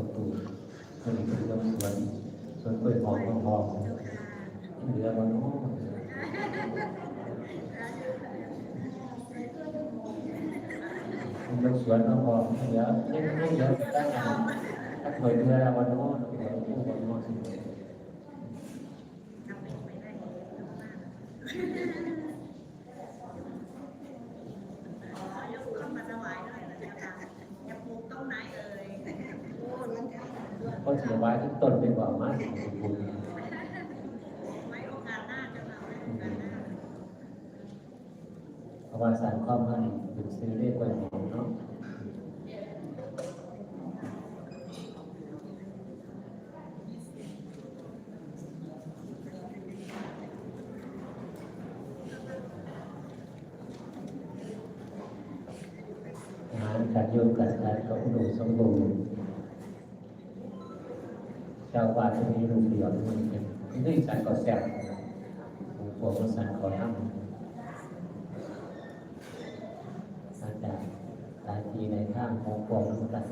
รู้ดมสมบูรณ์คนนี้คือดมสวนสวนกล้วยหอมก็หอมเหลือวันโน้ดมสวนก็หอมเหลือไม่ไม่เยอะได้ไงถ้าเคยเรือวันโน้เหลือวันโน้สิ ยกขึ้นมาถวายหน่อยนะคะจะปลูกต้นไหนเอ่ยโอ้ลังคา ก็เสียไว้ทุกต้นเป็นบ่อมากสมบูรณ์ไว้โอกาสหน้าจะมาไว้โอกาสหน้าเพราะว่าสารข้อมันเป็นซื้อเลขไว้ของเนาะงานการโยกการการก็อุดมสมบูรณ์ เจ้าวาดจะมีรูปเดียวทุกคนเป็นนี่สันก็แซ่บผมกลัวว่าสารก่อน้ำอาจารย์ตายทีในข้างของกองน้ำกัน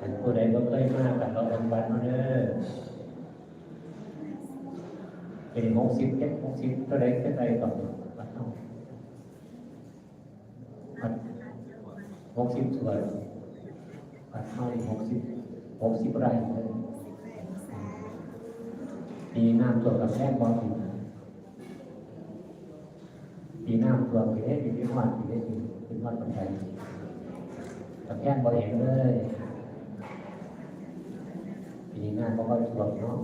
อันผู้ใดก็เคยมากกันเราบำบัดมาเด้อ เป็นหกสิบเจ็ดหกสิบเท่าไรเท่าไรก่อนบัดเอาบัดหกสิบส่วนบัดเอาหกสิบหกสิบไร่เลยปีน้ำตัวกับแรกบอลปีปีน้ำตัวปีนี้ปีนี้วันปีนี้เป็นวันปัจจัยกับแค่บอลเห็นเลย ปีหน้าก็ค่อยท่วมเนาะ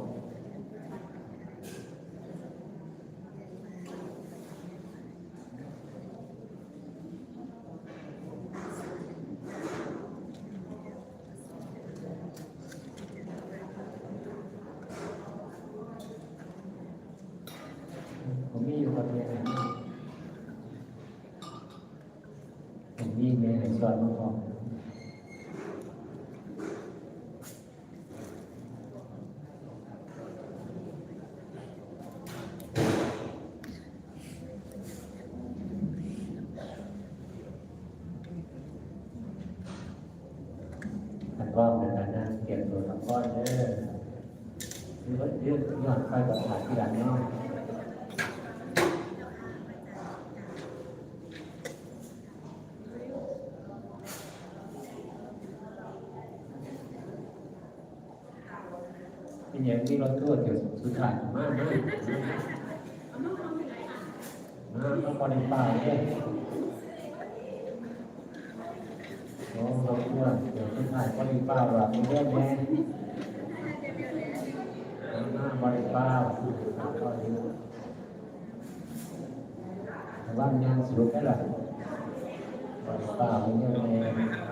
ผมมีอยู่กับเมียนะผมมี เมียให้สอนมาพร้อมทันนการนั่งเก็บตัวทั้งก้อนเด้อยืดยืดยอดไปกับขาที่ดันน้อยเป็นอย่ รถตู้เกี่ยวสุดท้ายมากมากมากต้องพอในป่าเลยโอ้เราอ้วนเดี๋ยวที่ถ่ายก็มีป้าหลับเรื่องแน่หน้าบริป้าก็ดีแต่ว่ามันยังสรุปได้หรอบริป้ามีเรื่องแน่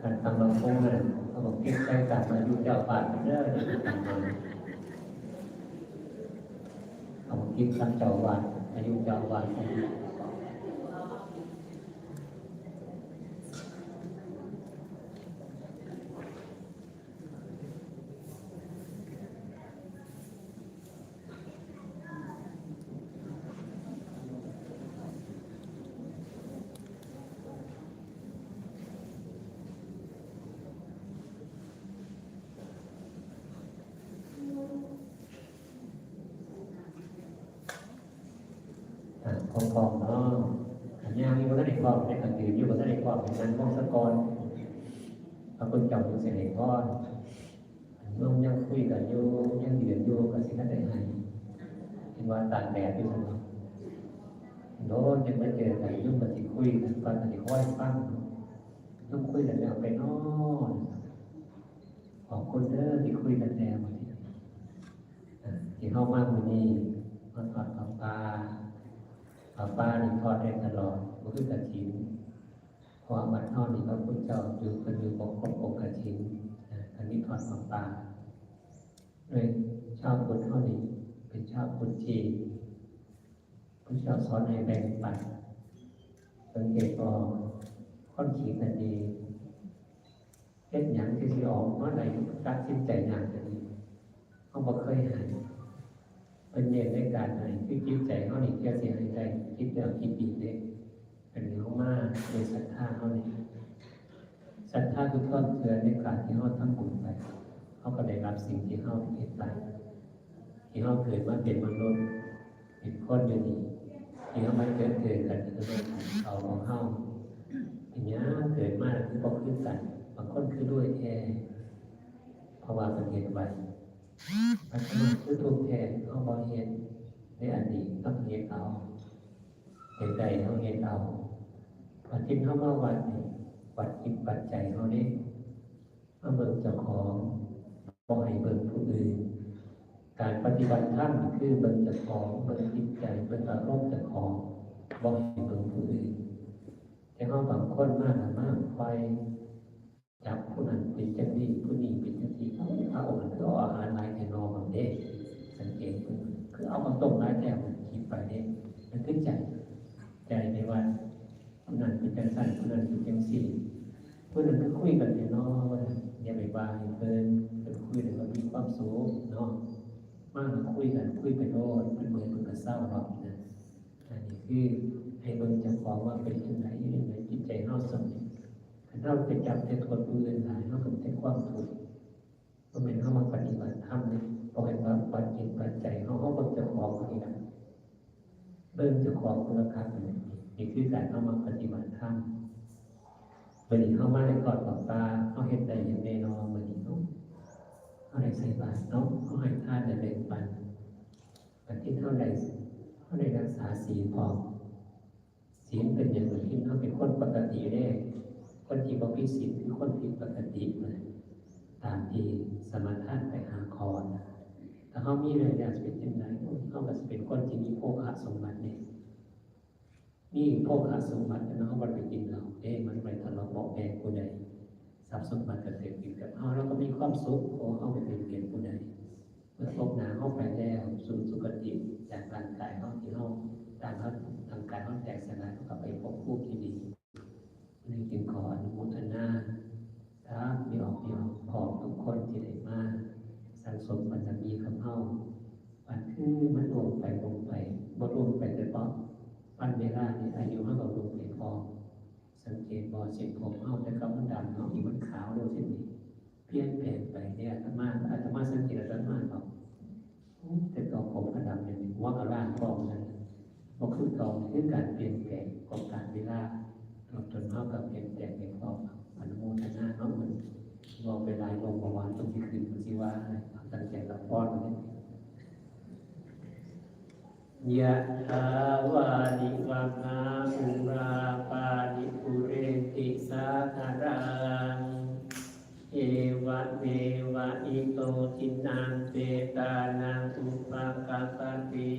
การทำบางคนเนี่ย เห็นใจกลับมาอยู่เจ้าป่าเด้อเอาเกิจทางเจ้าวันอายุเจ้าวันของาของกองเนาะอันย่างอยู่ก็ได้ความในขันตื่นอยู่ก็ได้ ความเป็นนั้นมองสะกอนพระคุณเจ้าเป็นเสด็จพ่อนุ่มยังคุยกันอยู่ยังเดือดอยู่ก็สิได้ให้เห็นว่าตากแดดอยู่เนาะโน้นยังไม่เจอกันยุ่งกันสิคุยกันฟังกันสิค่อยฟังต้องคุยกันแล้วไปนอนขอบคุณเด้อที่คุยกันแล้วันนี้ที่เข้ามาวันนี้มาถอดกับปลาป้าป้านี่ทอดได้ตลอดก็คือกระถิน เพราะว่าบัดทอดนี่พระพุทธเจ้าอยู่เป็นอยู่ปกครององค์กระถินนอันนี้ทอดป้าป้าเลยชาวพุทธเท่านี้เป็นชาวพุทธที่พระเจ้าสอนให้แบ่งปันสังเกตก็ค่อนขีดกันดีเฮ็ดหยังที่สิออกเมื่อไหร่ตัดสินใจหยังจะดีเขาบอกเคยหายเป็นเย็นในการไหนคือคิดใจเขาหนีเที่ยวเสียให้ใจคิดแล้วคิดดีเด็ก เป็นเขามากโดยศรัทธาเขาเนี่ยศรัทธาคือทอดเชื้อในการที่เขาทำบุญไปเขาก็ได้รับสิ่งที่เขาเห็นไปที่เขาเกิดมาเป็นมนุษย์เป็นคนอยู่นี่ที่เขาไมาเกิดเกิดกันคือเขาเป็นเขาของเขาอย่างนี้เกิดมาคือบอกขึ้นกันบางคนคือด้วยแท้เพราะว่าเป็นเหตุไว้ปัจจุบันคือทุกแทนเขาบอกเห็นในอดีตต้องเห็นเอาเห็นใดเขาเห็นเอา พอทิ้งเข้ามาวัดนี่วัดจิตปัจจัยเขาเนี่ยมาเบิ่งเจ้าของบ่ให้เบิ่งผู้อื่น การปฏิบัติธรรมคือเบิ่งเจ้าของเบิ่งจิตใจเบิ่งอารมณ์เจ้าของบ่ให้เบิ่งผู้อื่นแต่เขาบางคนมากมากไปจับผู้นั้นเป็นจังนี้ผู้นี้เป็นจังที่เขาเอาอก็เอาอาหารหลายแทนอมันเด้สังเกตคือเอามาต้มหลายแถวมันคิดไปเด้มันขึ้นใจ ใจในวันผู้ นั้นเป็นจังสั่นผู้นั้นเป็นจังสี่ผู้นั้นก็คุยกันเนี่ยนาะว่าอย่าไปบายเพิ่นเพิ่นคุยแล้วก็มีความสุขเนาะมากคุยกันคุยไปโลดมันเหมือนมันก็เศร้าหรอกนะอันนี้คือให้เบิ่งเจังของว่าเป็นยังไงยังไงจิตใจเฮาสำนึกเราไปจับแต่คนอื่นหลายเราก็เป็นความถูกก็เป็นเข้ามาปฏิบัติธรรมเนี่ยพอเห็นว่าปัจจิตปัจจัยเขาเขาก็จะของนี่นะเริ่มจะของคุณค่าเป็นนี่คื อการเข้ามาปฏิบัติธรรมวันนี้เข้ามาในกอดกับตาเขาเห็นใจอย่างแน่นอนวันนี้เขาเขาได้ใส่บาตรเนาะเขาให้ทานได้แบ่งปันปฏิเท่าใดเขาได้รักษาศีลพอศีลเป็นอย่างหนึ่งที่เขาเป็นคนปกติได้คนที่บอกพิสิทธิ์คือคนผิดปกติเลยตามที่สมถะไปหาคอนแต่เขามีอะไรอยากเป็นยังไงเขาก็จะเป็นคนที่มีโภคสมบัติเนี่ย มีโภคสมบัติแล้วเขาไปกินเราเอ๊ะมันไปทะเลาะเบาแบกผู้ใดทรัพย์สมบัติเกษตรกินกับเขาแล้วก็มีความสุขเพราะเขาไปเป็นเปลี่ยนผู้ใดเมื่อพบหนาเขาไปแล้วสู่สุคติจากร่างกายเขาที่เขาตามเขาทางกายเขาแตกสลายเขากลับไปพบผู้ที่ดีนี่จึงขออนุโมทนาครับมีออกมีออกขอบทุกคนที่ได้มาสังสมปัญมีคำเฮาปันคือมันลงไปลงไปบ่ลงไปแต่เพราะ ปันเวลานี่อายุเฮาก็ลงไปพอสังเกตบ่เส้นผมเฮาแต่คำมันดำเนาะอีกมันขาวเร็วเส้นนี้เปลี่ยนแปลงไปเนี่ยอาตมาอาตมาสังเกตอาตมาบอกแต่กอนผมก็ดำอย่างนี้หัวกับร่างพร้อมกันบ่คือก่าคือการเปลี่ยนแปลงของการเวลาเราจนเท่ากับเป็นแต่เป็นพออนุโมทนาเนาะมันรอเวลาลงประวันตรงที่คืนมันสิว่าตั้งใจรับพรเลย ยะถาวานิวังอาภูราปานิปุเรติสาคารังเอวะเมวะอิโตทินังเปตานังอุปกาปติ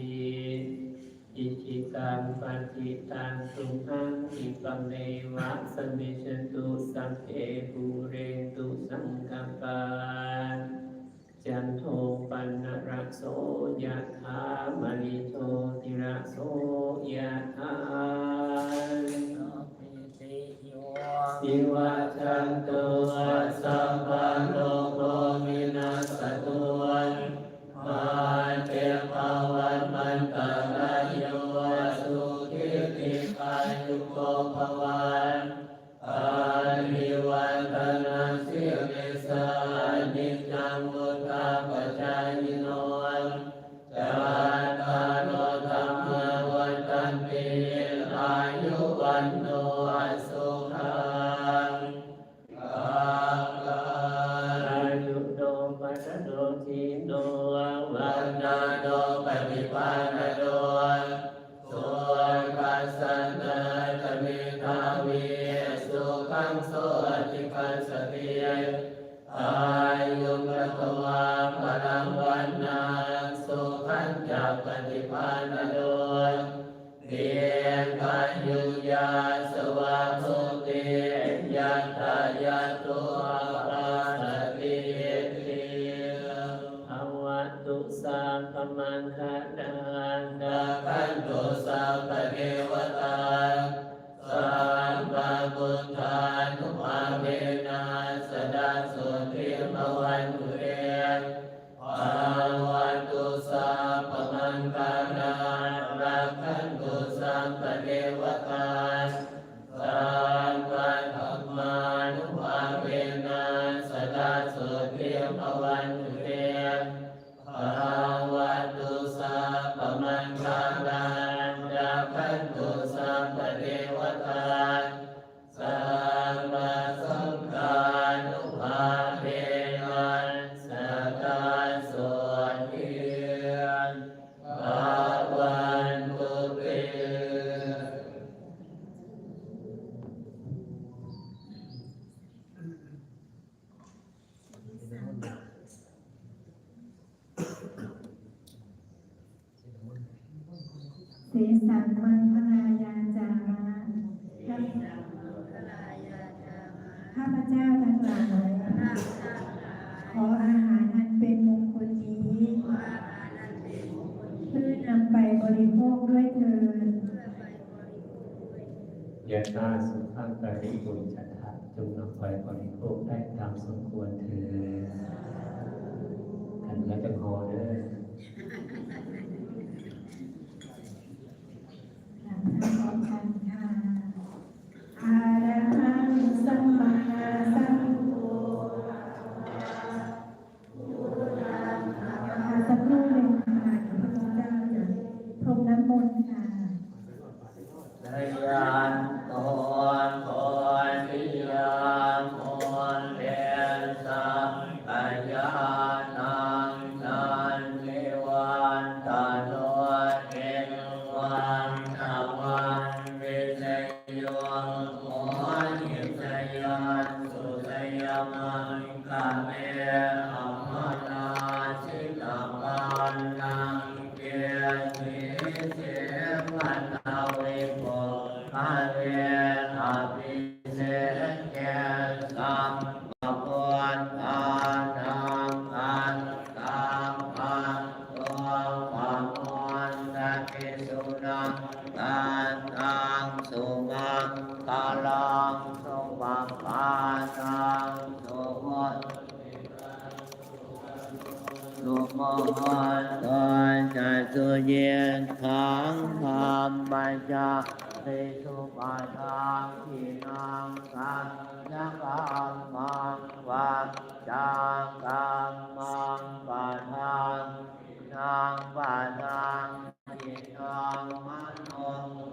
อิจิตังปันติตังสุขังอิปัมเมวะสมมิชตุสัพเพภูเรตุสังกปปาจันโทปันนรสโสยะามณิโตติระโสยะธาสิวัจันตุสัพปะโลโกมินัสตุวันมาเตภาวันมันตะระโยสุขิติปายุโกภวา อายุปตวาปรังว มังคลายาจามะข้าพเจ้าทั้งหลายขออาหารอันเป็นมงคลนี้ เพื่อนำไปบริโภคด้วยเถิดยานาสุขังปริบุญจัตถะจงนำไปบริโภคได้ตามสมควรเถิดท่านละจังโหเด้อ Okay. phạm hoan đa kê su nam tan tăng su mang ca lang su bạc ba tăng su hoan su mô hoan tôi cha su nhiên kháng tham bài cha thi su bài tham thi nam san giác an mang và cha cam mang và tham ทางวาจังจิตทางมโน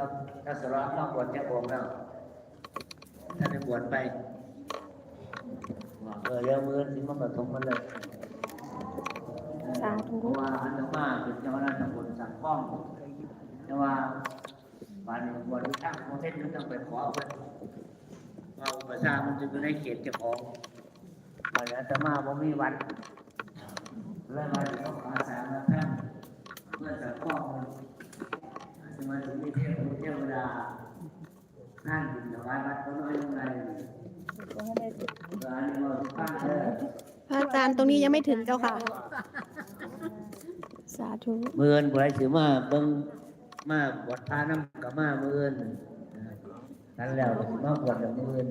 ถ้าถ้าสละอนต้องบวชแค่องค์แล้วถ้าได้บวชไปเออเลี้ยวมือนี่มันประทมมันเลยสาธุว่าอันตมาเป็นเจ้าหน้าที่บนสังป้องแต่ว่าวันบวชช่างระเทศนี้นต้องไปขอเอาไว้ว่าอุปสมันจะไยู่ในเขตเจ้าของวันอันตมาบ่มีวันแล้วมาจะต้องอาสามาท่านเพื่อสั่งป้องมัน จะมาถึงที่เทพเทวดานั่นอยู่ในวัดก็น้อยลงไปร้านนี้ว่าตั้งเลยพระอาจารย์ตรงนี้ยังไม่ถึงเจ้าค่ะ สาธุเมื่อนผู้ใดสิมาเบิ่งมาบวชพาน้ำกับมาเมื่อนนั้นแล้วก็สิมาบวชกับเมื่อน